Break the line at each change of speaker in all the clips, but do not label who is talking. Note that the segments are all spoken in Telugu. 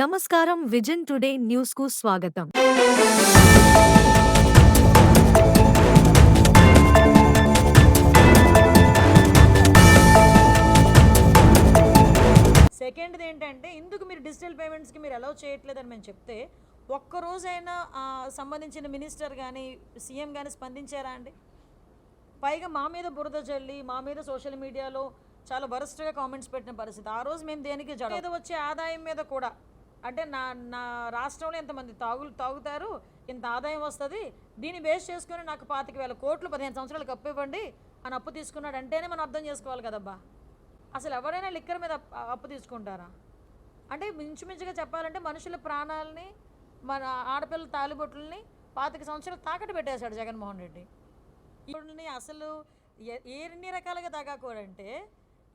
నమస్కారం విజన్ టుడే న్యూస్కు స్వాగతం.
సెకండ్ది ఏంటంటే ఇందుకు మీరు డిజిటల్ పేమెంట్స్కి మీరు అలౌ చేయట్లేదని మేము చెప్తే ఒక్కరోజైనా సంబంధించిన మినిస్టర్ కానీ సీఎం కానీ స్పందించారా అండి? పైగా మా మీద బురద జల్లి మా మీద సోషల్ మీడియాలో చాలా వరస్ట్గా కామెంట్స్ పెట్టిన పరిస్థితి. ఆ రోజు మేము దేనికి జడ? వచ్చే ఆదాయం మీద కూడా. అంటే నా నా రాష్ట్రంలో ఎంతమంది తాగులు తాగుతారు ఇంత ఆదాయం వస్తుంది దీన్ని బేస్ చేసుకుని నాకు పాతిక వేల కోట్లు పదిహేను సంవత్సరాలకు అప్పు ఇవ్వండి అని అప్పు తీసుకున్నాడు అంటేనే మనం అర్థం చేసుకోవాలి కదబ్బా. అసలు ఎవరైనా లిక్కర్ మీద అప్పు- తీసుకుంటారా? అంటే మించుమించుగా చెప్పాలంటే మనుషుల ప్రాణాలని మన ఆడపిల్లల తాలిబొట్లని పాతిక సంవత్సరాలు తాకట్టు పెట్టేశాడు జగన్మోహన్ రెడ్డి. ఇప్పుడుని అసలు ఎన్ని రకాలుగా దగాకోరంటే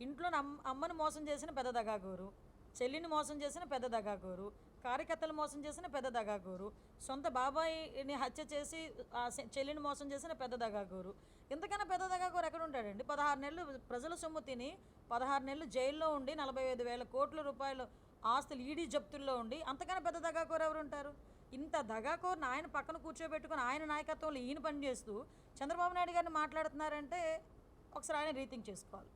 ఇంట్లో అమ్ అమ్మని మోసం చేసిన పెద్ద దగాకోరు. చెల్లిని మోసం చేసిన పెద్ద దగాకోరు కార్యకర్తలు మోసం చేసిన పెద్ద దగాకోరు సొంత బాబాయిని హత్య చేసి ఆ సె- చెల్లిని మోసం చేసిన పెద్ద దగాకోరు. ఇంతకన్నా పెద్ద దగాకోరు ఎక్కడ ఉంటాడండి? పదహారు నెలలు ప్రజల సొమ్ము తిని పదహారు నెలలు జైల్లో ఉండి నలభై ఐదు వేల కోట్ల రూపాయలు ఆస్తులు ఈడీ జప్తుల్లో ఉండి అంతకన్నా పెద్ద దగాకోరు ఎవరు ఉంటారు ఇంత దగాకోరుని ఆయన పక్కన కూర్చోబెట్టుకుని ఆయన నాయకత్వంలో ఈయన పనిచేస్తూ చంద్రబాబు నాయుడు గారిని మాట్లాడుతున్నారంటే ఒకసారి ఆయన రీథింక్ చేసుకోవాలి.